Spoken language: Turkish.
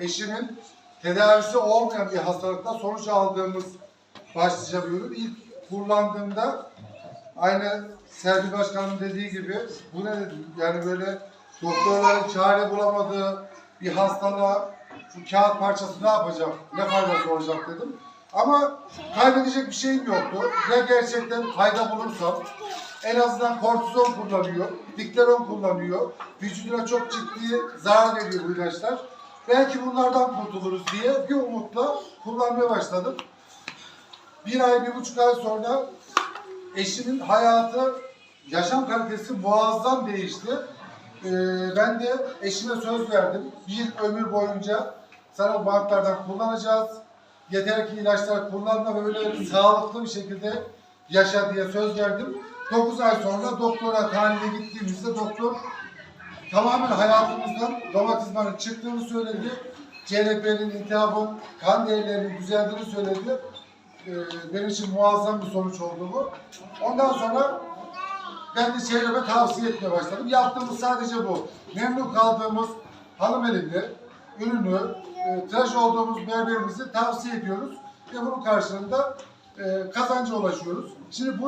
eşimin tedavisi olmayan bir hastalıkta sonuç aldığımız başlıca bir ürün. İlk kullandığımda aynı Sergi Başkan'ın dediği gibi bu ne dedim yani böyle doktorların çare bulamadığı bir hastalığa bu kağıt parçası ne yapacak, ne faydası olacak dedim. Ama kaybedecek bir şeyim yoktu. Ya gerçekten fayda bulursam en azından kortizon kullanıyor, dikleron kullanıyor. Vücuduna çok ciddi zarar veriyor bu ilaçlar. Belki bunlardan kurtuluruz diye bir umutla kullanmaya başladım. Bir ay, bir buçuk ay sonra eşimin hayatı, yaşam kalitesi muazzam değişti. Ee, ben de eşime söz verdim. Bir ömür boyunca sana bantlardan kullanacağız. Yeter ki ilaçları kullanma ve böyle sağlıklı bir şekilde yaşa diye söz verdim. 9 ay sonra doktora tahlile gittiğimizde doktor tamamen hayatımızdan romatizmanın çıktığını söyledi. CRP'nin, iltihabın, kan değerlerinin düzeldiğini söyledi. Ee, benim için muazzam bir sonuç oldu bu. Ondan sonra ben de çevreme tavsiye etmeye başladım. Yaptığımız sadece bu. Memnun kaldığımız hanım elinde ürünü, e, tıraş olduğumuz berberimizi tavsiye ediyoruz. Ve bunun karşılığında e, kazanca ulaşıyoruz. Şimdi bu